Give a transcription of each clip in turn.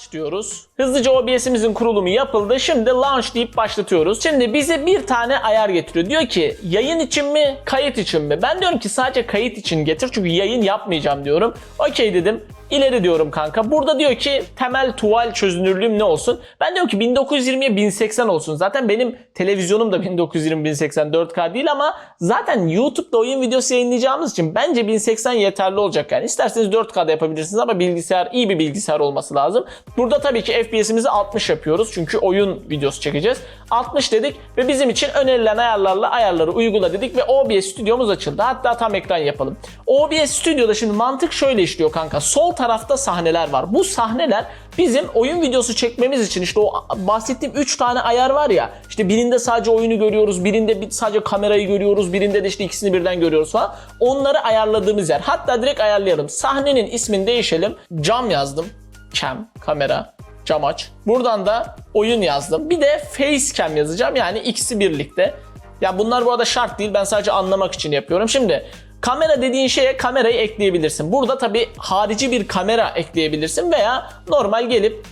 Aç diyoruz. Hızlıca OBS'imizin kurulumu yapıldı. Şimdi launch deyip başlatıyoruz. Şimdi bize bir tane ayar getiriyor. Diyor ki yayın için mi, kayıt için mi? Ben diyorum ki sadece kayıt için getir çünkü yayın yapmayacağım diyorum. Okey dedim. İleri diyorum kanka. Burada diyor ki temel tuval çözünürlüğüm ne olsun? Ben diyorum ki 1920'ye 1080 olsun. Zaten benim televizyonum da 1920 1080 4K değil ama zaten YouTube'da oyun videosu yayınlayacağımız için bence 1080 yeterli olacak yani. İsterseniz 4K'da yapabilirsiniz ama bilgisayar iyi bir bilgisayar olması lazım. Burada tabii ki FPS'imizi 60 yapıyoruz çünkü oyun videosu çekeceğiz. 60 dedik ve bizim için önerilen ayarlarla ayarları uygula dedik ve OBS stüdyomuz açıldı. Hatta tam ekran yapalım. OBS stüdyoda şimdi mantık şöyle işliyor kanka. Sol tarafta sahneler var. Bu sahneler bizim oyun videosu çekmemiz için işte o bahsettiğim 3 tane ayar var ya. İşte birinde sadece oyunu görüyoruz, birinde bir- sadece kamerayı görüyoruz, birinde de işte ikisini birden görüyoruz falan. Onları ayarladığımız yer. Hatta direkt ayarlayalım. Sahnenin ismini değişelim. Cam yazdım. Cam, kamera, cam aç. Buradan da oyun yazdım. Bir de facecam yazacağım. Yani ikisi birlikte. Ya bunlar bu arada şart değil. Ben sadece anlamak için yapıyorum. Şimdi kamera dediğin şeye kamerayı ekleyebilirsin. Burada tabii harici bir kamera ekleyebilirsin veya normal gelip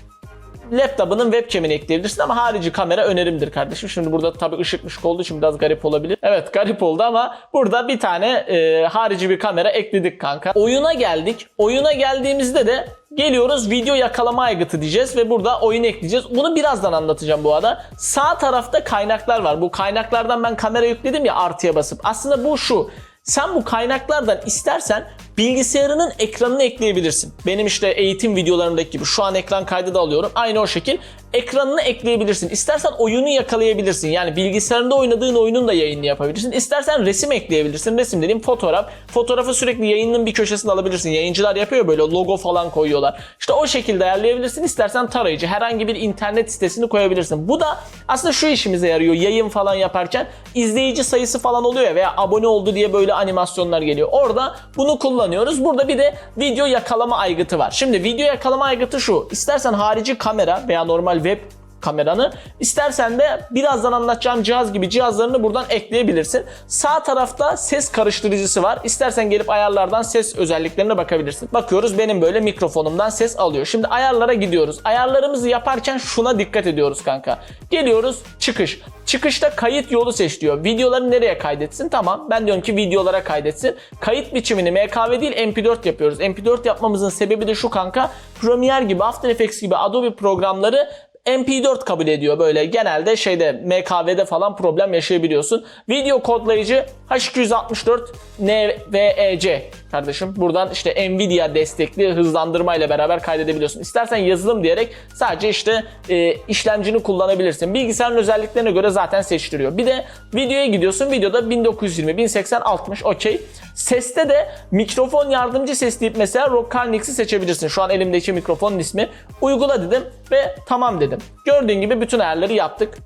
laptop'ının webcam'ini ekleyebilirsin ama harici kamera önerimdir kardeşim. Şimdi burada tabii ışık ışık olduğu için biraz garip olabilir. Evet garip oldu ama burada bir tane e, harici bir kamera ekledik kanka. Oyuna geldik. Oyuna geldiğimizde de geliyoruz video yakalama aygıtı diyeceğiz ve burada oyun ekleyeceğiz. Bunu birazdan anlatacağım bu arada. Sağ tarafta kaynaklar var. Bu kaynaklardan ben kamera yükledim ya artıya basıp. Aslında bu şu. Sen bu kaynaklardan istersen bilgisayarının ekranını ekleyebilirsin. Benim işte eğitim videolarımdaki gibi şu an ekran kaydı da alıyorum. Aynı o şekil ekranını ekleyebilirsin. İstersen oyunu yakalayabilirsin. Yani bilgisayarında oynadığın oyunun da yayını yapabilirsin. İstersen resim ekleyebilirsin. Resim dediğim fotoğraf. Fotoğrafı sürekli yayının bir köşesine alabilirsin. Yayıncılar yapıyor böyle logo falan koyuyorlar. İşte o şekilde ayarlayabilirsin. İstersen tarayıcı herhangi bir internet sitesini koyabilirsin. Bu da aslında şu işimize yarıyor. Yayın falan yaparken izleyici sayısı falan oluyor ya veya abone oldu diye böyle animasyonlar geliyor. Orada bunu kullanıyoruz. Burada bir de video yakalama aygıtı var. Şimdi video yakalama aygıtı şu. İstersen harici kamera veya normal web kameranı. İstersen de birazdan anlatacağım cihaz gibi cihazlarını buradan ekleyebilirsin. Sağ tarafta ses karıştırıcısı var. İstersen gelip ayarlardan ses özelliklerine bakabilirsin. Bakıyoruz benim böyle mikrofonumdan ses alıyor. Şimdi ayarlara gidiyoruz. Ayarlarımızı yaparken şuna dikkat ediyoruz kanka. Geliyoruz çıkış. Çıkışta kayıt yolu seç diyor. Videoları nereye kaydetsin? Tamam. Ben diyorum ki videolara kaydetsin. Kayıt biçimini MKV değil MP4 yapıyoruz. MP4 yapmamızın sebebi de şu kanka. Premiere gibi, After Effects gibi Adobe programları MP4 kabul ediyor böyle genelde şeyde MKV'de falan problem yaşayabiliyorsun. Video kodlayıcı H264 NVEC kardeşim. Buradan işte Nvidia destekli hızlandırma ile beraber kaydedebiliyorsun. İstersen yazılım diyerek sadece işte e, işlemcini kullanabilirsin. Bilgisayarın özelliklerine göre zaten seçtiriyor. Bir de videoya gidiyorsun. Videoda 1920, 1080, 60 okey. Seste de mikrofon yardımcı ses deyip mesela Rock Carnix'i seçebilirsin. Şu an elimdeki mikrofonun ismi. Uygula dedim ve tamam dedim. Gördüğün gibi bütün ayarları yaptık.